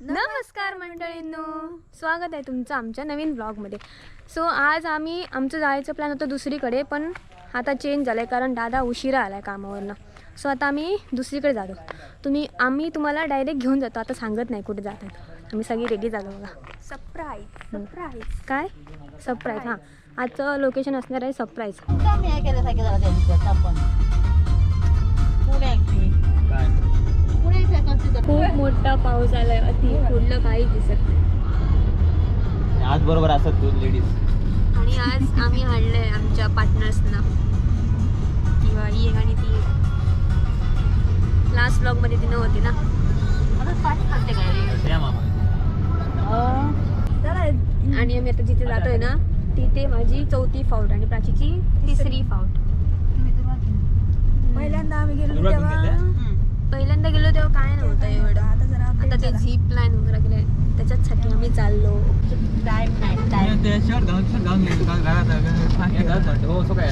नमस्कार मंडळींनो. स्वागत आहे तुमचं आमच्या नवीन ब्लॉगमध्ये सो आज आम्ही आमचं जायचं प्लॅन होतं दुसरीकडे पण आता चेंज झालं आहे कारण दादा उशिरा आला आहे कामावरनं. सो आता आम्ही दुसरीकडे जातो. तुम्ही आम्ही तुम्हाला डायरेक्ट घेऊन जातो. आता सांगत नाही कुठे जात आहेत आम्ही सगळी रेडी झालो बघा. सरप्राईज सरप्राईज काय? सरप्राईज हां. आजचं लोकेशन असणार आहे सरप्राईज पुणे. खूप मोठा पाऊस आला आहे अति पुढलं काही दिसत नाही. आज बरोबर असत दोन लेडीज आणि आज आम्ही आहे आमच्या पार्टनर्सना किंवा ही आणि ती लास्ट ब्लॉगमध्ये ती नव्हती ना. पाणी खाते काय आणि आम्ही आता जिथे जातोय ना तिथे माझी चौथी फाऊट आणि प्राचीची तिसरी फाऊट पहिल्यांदा आम्ही गेलो तेव्हा गेलो तेव्हा काय नव्हतं एवढं. आता जरा आता ते झीप लाईन वगैरे केले. त्याच्याचसाठी आम्ही चाललो. टाइम नाही टाइम हो सो काय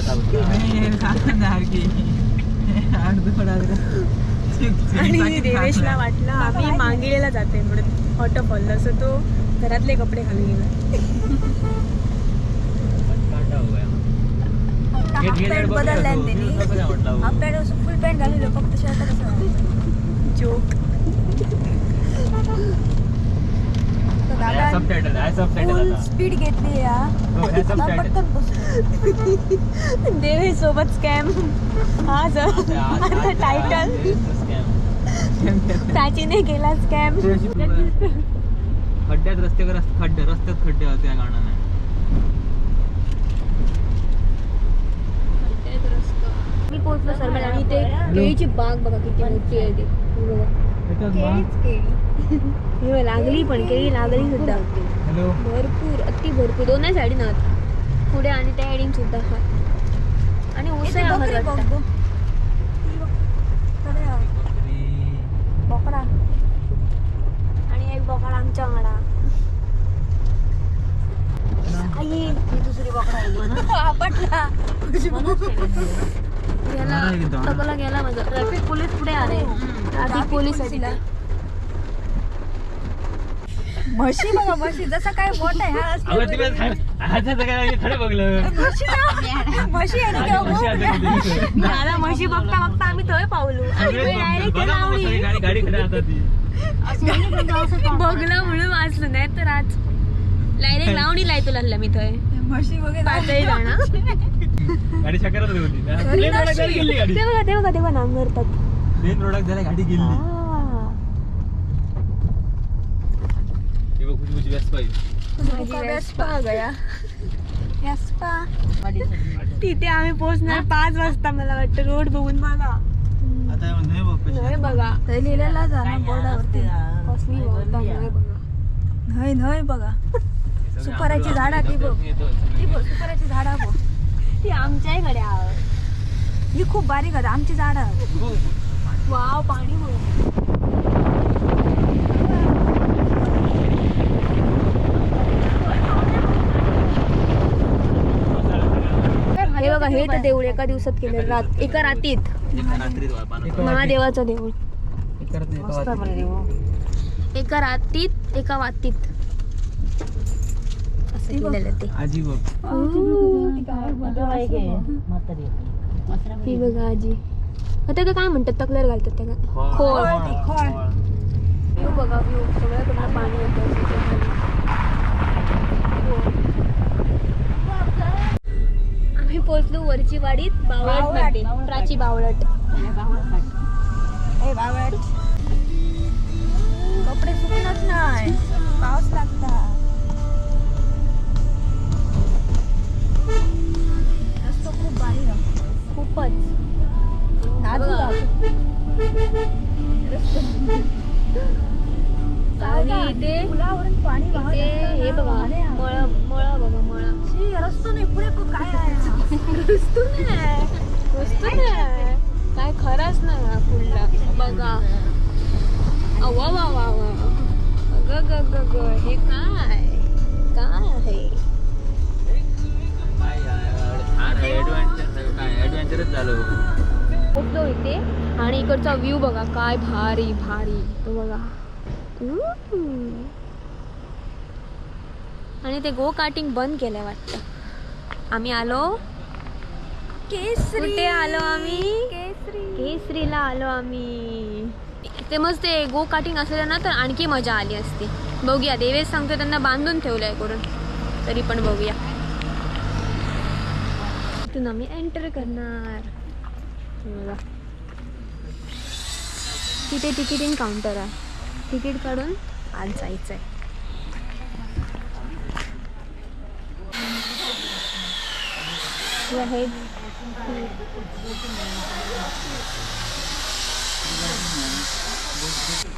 आणि देवेशला वाटलं आम्ही मांगिलेला जाते म्हणून वॉटरफॉल असं तो घरातले कपडे घालून गेला. हाफ पॅन्ट बदललाय त्यांनी. हाफ पॅन्ट फुल पॅन्ट घालून फक्त शर्ट दादा फुल स्पीड घेतली या आता पटकन बसलो देवे सोबत स्कॅम हा सर आता टायटल प्राचीने केला स्कॅम खड्ड्यात रस्त्यावर खड्डे रस्त्यात खड्डे होते या कारणाने आणि ते केळीची बाग बघा किती मोठी आहे ती. बघा ही लागली पण केळी लागली सुद्धा. भरपूर अति भरपूर. दोन्ही साईडीन आहात पुढे आणि त्या साईडीन सुद्धा आहात आणि उसळ आहात. बोकडा आणि एक बोकाड आमच्या वांगडा आई ही दुसरी बोकडा. आपटला. गेला मारा एकदम. टकला गेला माझा ट्रॅफिक पोलीस पुढे आले. ट्रॅफिक पोलीस आहे तिथे. म्हशी बघा म्हशी जसं काय मोठा आहे हा म्हशी म्हशी बघता बघता आम्ही थंय पावलो डायरेक्ट बघलं म्हणून वाचलं नाही तर आज डायरेक्ट लावणी लायतो लागला मी थंय म्हशी वगैरे पाचही जाणार गाडी चक्रात होती प्लेन रोडात जरा गेली गाडी? ते बघा ते बघा ते बघा नांगरतात प्लेन रोडात जरा गाडी गेली. आ. हे बघ खुशबूची व्यस्त तुझा वेस्पा गया वेस्पा तिथे आम्ही पोहोचणार पाच वाजता मला वाटतं रोड बघून बघा. बघ नाही बघा. ते लिहिलेला जा ना बोर्डावरती. कसली बघा. नाही नाही बघा. सुपाऱ्याची झाडा ती बघ. ती बघ सुपाऱ्याची झाडा बघ. ती आमच्याकडे आहे. ही खूप बारीक आहे आमची झाडा वाव पाणी बघ. हे बघा हे तर देऊळ एका दिवसात केले रात एका रातीत. महादेवाचं देऊळ. एका रातीत एका वातीत. केलेलं ते. आजी बघ. ही बघा आजी. आता का काय म्हणतात? तकल्यावर घालतात त्या खोळ. खोळ. व्ह्यू बघा सगळ्याकडनं पाणी येतं आम्ही पोहोचलो वरची वाडीत बावळट प्राची बावळट. ए बावळट. अवा वा वा वा ग ग ग ग हे काय काय आहे पोचलो इथे. आणि इकडचा व्ह्यू बघा काय भारी भारी. तो बघा. आणि ते गो कार्टिंग बंद केलंय वाटतं. आम्ही आलो. केसरी. आलो आम्ही? केसरी. केसरीला आलो आम्ही. ते मग ते गो काटिंग असलेलं ना तर आणखी मजा आली असती. बघूया देवेश सांगतो त्यांना बांधून ठेवलं आहे करून. तरी पण बघूया. इथून आम्ही एंटर करणार. तिथे तिकीटिंग काउंटर आहे. तिकीट काढून आज जायचं आहे. हे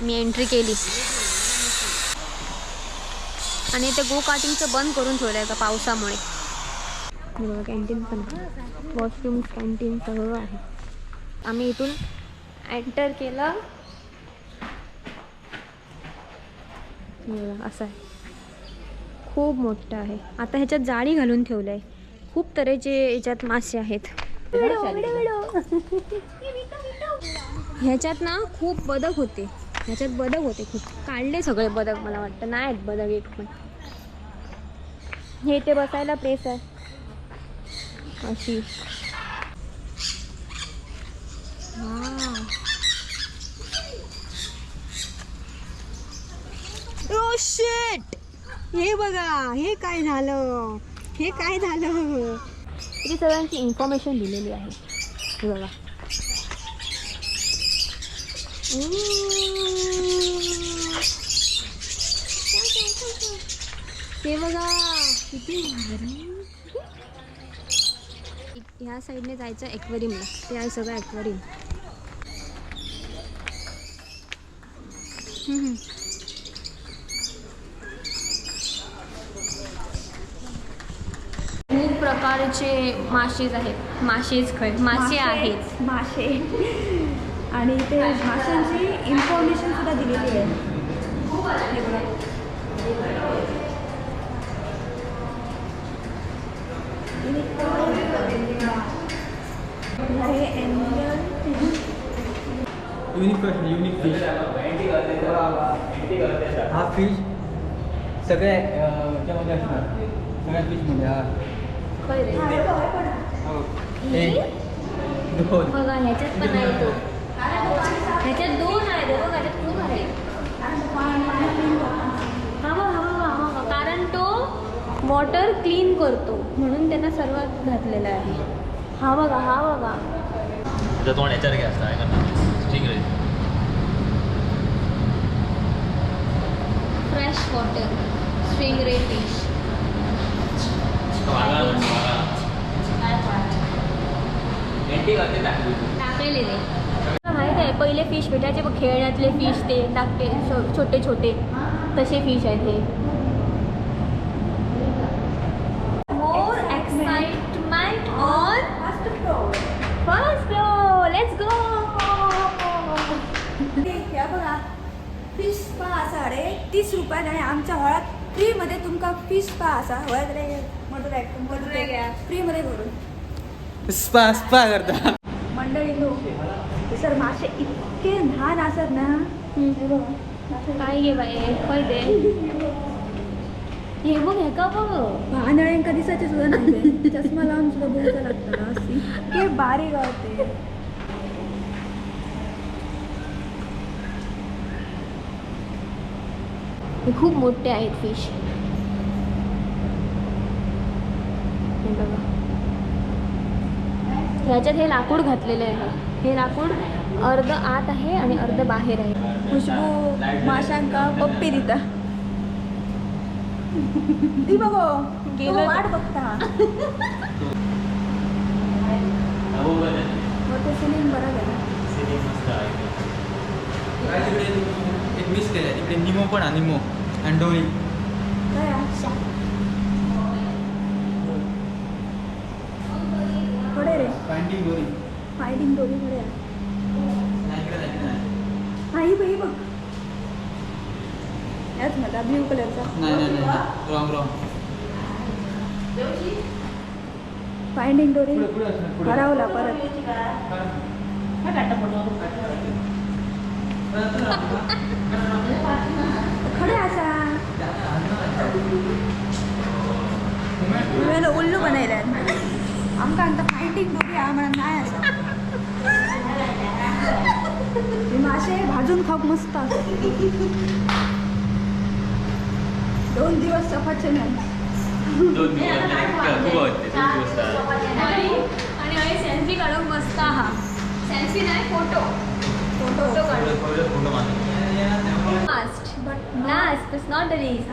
मी एंट्री केली. आणि ते गो कार्टिंगचं बंद करून ठेवलं आहे का पावसामुळे कॅन्टीन पण वॉशरूम कॅन्टीन सगळं आहे. आम्ही इथून एंटर केलं. हे बघा, असं आहे. खूप मोठं आहे. आता ह्याच्यात जाळी घालून ठेवलं आहे खूप तऱ्हेचे याच्यात मासे आहेत. ह्याच्यात ना खूप बदक होते. ह्याच्यात बदक होते खूप. काढले सगळे बदक मला वाटतं. नाही आहेत बदक एक पण. हे ते बसायला प्लेस आहे. अशी. ओ शेट हे बघा हे काय झालं? हे काय झालं? तिथे सगळ्यांची इन्फॉर्मेशन दिलेली आहे. हे बघा. हे बघा किती ह्या साईडने जायचं ॲक्वेरियमला. ते आहे सगळं ॲक्वेरियम. खूप प्रकारचे मासेच आहेत. मासेच खय मासे आहेत. मासे. आणि ते माशांची इन्फॉर्मेशन सुद्धा दिलेली आहे. हे युनिक प्रश्न युनिक फिश हा फिश सगळ्या याच्यामध्ये असणार. सगळ्या फिशमध्ये हा. रे हो. हे. दोन बघा ह्याच्यात पण आहे तो. ह्याच्यात दोन आहेत बघा ह्याच्यात खूप आहे हा बघा हा बघा हा बघा कारण तो वॉटर क्लीन करतो म्हणून त्यांना सर्वात घातलेला आहे. हा बघा हा बघा. तुझं तोंड याच्यावर घ्या असं आहे का ठीक आहे. Fresh water stingray fish टाकलेले आहे. पहिले फिश भेटायचे बघ खेळण्यातले फिश ते छो- छोटे छोटे. तसे फिश आहेत हे. More excitement on first floor first floor let's go ह्या बघा. फिश स्पा असा रे तीस रुपयात आणि आमच्या हळात फ्रीमध्ये तुमका फिश स्पा असा. हळद रे मधुरा मधुरा घ्या फ्रीमध्ये करून स्पा स्पा करता. मंडळी नो सर मासे इतके लहान असत ना. काय घे बाई काय दे. हे बघ हे का बघ भांडळ्यांका दिसायचे सुद्धा नाही. चष्मा लावून सुद्धा बोलता लागतं बारीक होते हे खूप मोठे आहेत फिश हे बघा ह्याच्यात हे लाकूड घातलेले आहे. हे लाकूड अर्ध आत आहे आणि अर्ध बाहेर आहे. खुशबू माशांका पप्पी दिता. ती बघो गेलं. वाट बघता. मग ते सिलिंग बरं झालं. तिकडे एक मिस केलं तिकडे निमो पण हा निमो. आणि डोळी काय आहे? कडे रे पॅन्टिंग डोळी फायडिंग दोरी कडे आहे. नाही ही बघ. याच मला ब्ल्यू कलरचा नाही नाही नाही रॉंग रॉंग फायडिंग दोरी. पुढे पुढे असणार पुढे. हरवला परत. खडे असा. उल्लू बनायला आमका आता फायटिंग बघूया आम्हाला नाही असा? हे मासे भाजून खाऊक मस्त. दोन दिवस सफरचंद नाही. दोन आणि आणि सेल्फी काढून मस्त हा सेल्फी नाही फोटो फोटो काढून. फोटो मागे. Last but last is not the least.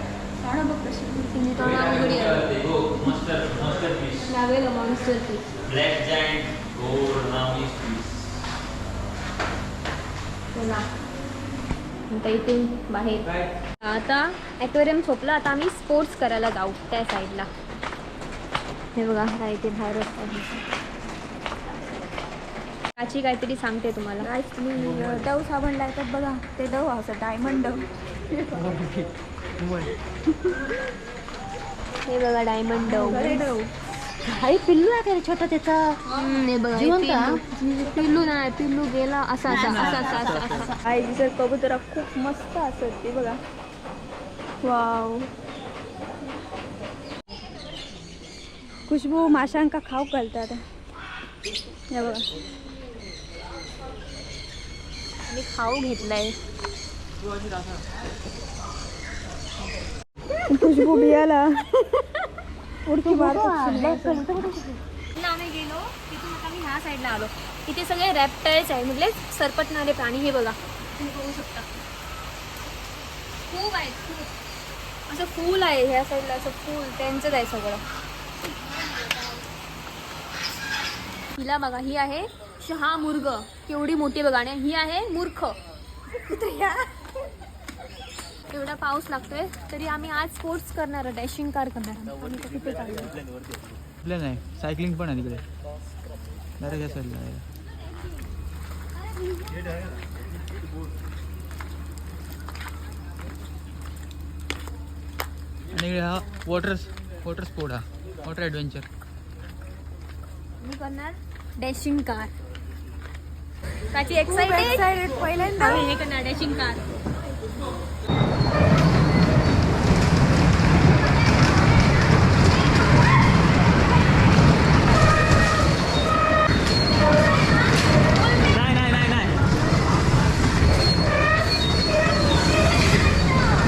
ती Black giant, gold, Ramis fish. चला आता इथून बाहेर आता ॲक्वेरियम झोपलं आता आम्ही स्पोर्ट्स करायला जाऊ त्या साईडला हे बघा हा इथे बाहेर. काची काहीतरी सांगते तुम्हाला डव साबण लावतात बघा ते डव असं डायमंड डव हे बघा डायमंड डव पिल्लू आहे का छोटा त्याचा? हे बघा जिवंत पिल्लू. पिल्लू नाही पिल्लू गेला. असा असा असा असा असा असा. आई कबुतरा खूप मस्त असत ते बघा. वाव. खुशबू माशांका खाऊ घालतात. हे बघा. मी खाऊ घेतलाय. खुशबू बियाला उडकी मारतात आम्ही गेलो तिथून आता आम्ही ह्या साईडला आलो. इथे सगळे रॅप्टाईल्स आहे म्हणजे सरपटणारे प्राणी हे बघा. तुम्ही बघू शकता. खूप आहेत खूप. असं फूल आहे ह्या साईडला असं फूल त्यांचंच आहे सगळं. हिला बघा ही आहे शहा मुर्ग केवढी मोठी बघा आणि ही आहे मूर्ख. एवढा पाऊस लागतोय तरी आम्ही आज स्पोर्ट्स करणार डॅशिंग कार करणार आहोत. आम्ही तर कुठे चाललो आपल्या नाही सायकलिंग पण आहे तिकडे. डायरेक्ट आणि इकडे हा वॉटर वॉटर स्पोर्ट हा वॉटर ॲडव्हेंचर मी करणार डॅशिंग कार काची एक्साइटेड पहिल्यांदा. आम्ही हे करणार डॅशिंग कार नाही नाही नाही नाही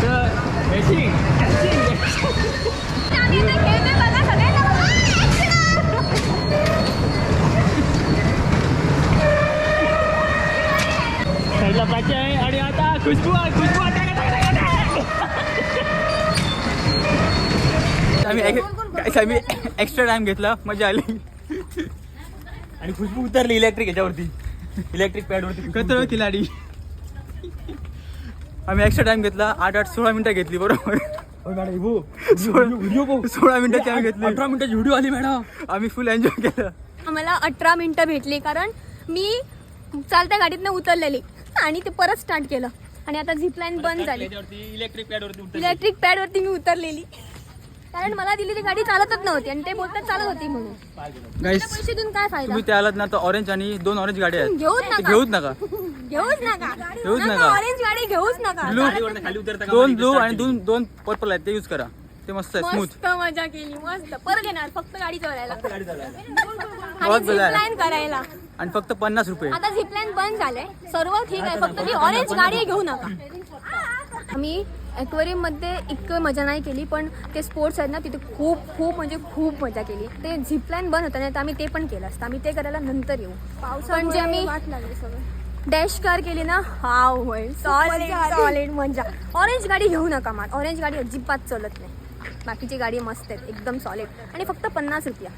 तर racing, आम्ही इथे खेळतोय बघा सगळ्यांना साईडला पाची आहे आणि आता खुशबू आहे, खुशबू आहे. टाका, टाका, टाका, टाका. आम्ही guys, आम्ही एक्स्ट्रा टाइम घेतला मजा आली. आणि खुशबू उतरली इलेक्ट्रिक याच्यावरती. इलेक्ट्रिक पॅडवरती कत्र खिलाडी. आम्ही एक्स्ट्रा टाइम घेतला आठ आठ सोळा मिनिटं घेतली बरोबर. व्हिडिओ सोळा मिनिटाची आम्ही घेतली. अठरा मिनिटाची व्हिडिओ आली मॅडम. आम्ही फुल एन्जॉय केलं. आम्हाला अठरा मिनिटं भेटली कारण मी चालत्या गाडीतनं उतरलेली आणि ते परत स्टार्ट केलं. आणि आता झिपलाईन बंद झाली. इलेक्ट्रिक पॅडवरती इलेक्ट्रिक पॅडवरती मी उतरलेली. कारण मला दिलेली गाडी चालतच नव्हती आणि ते बोलतात चालत होती म्हणून. गाईस त्या पैसे देऊन काय फायदा? तुम्ही ते आलात ना तर ऑरेंज आणि दोन ऑरेंज गाड्या आहेत. घेऊच ते नका घेऊच नका. घेऊच नका. घेऊच नका. ऑरेंज गाडी घेऊच नका. चालत खाली उतरता दोन ब्लू आणि दोन दोन पर्पल आहेत ते यूज करा. ते मस्त आहे स्मूथ मस्त मजा केली मस्त. परत येणार फक्त गाडी चालवायला आणि मजा आहे. झिपलाईन करायला. आणि फक्त पन्नास रुपये. आता झिपलाईन बंद झालंय. सर्व ठीक आहे फक्त ती ऑरेंज गाडी घेऊ नका. आम्ही aquarium मध्ये इतकं मजा नाही केली पण ते स्पोर्ट्स आहेत ना तिथे खूप खूप म्हणजे खूप मजा केली. ते झिपलाईन बंद होतं नाही तर आम्ही ते पण केलं असतं. आम्ही ते करायला नंतर येऊ. पण जे आम्ही डॅश कार केली ना हा होईल सॉलिड. सॉलिड मजा ऑरेंज गाडी घेऊ नका मान. ऑरेंज गाडी अजिबात चालत नाही. बाकीची गाडी मस्त आहेत एकदम सॉलिड आणि फक्त पन्नास रुपया.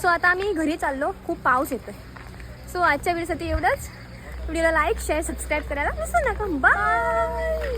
सो आता आम्ही घरी चाललो. खूप पाऊस येतोय. सो आजच्या व्हिडिओसाठी एवढंच. व्हिडिओला लाईक शेअर सबस्क्राईब करायला विसरू नका. बाय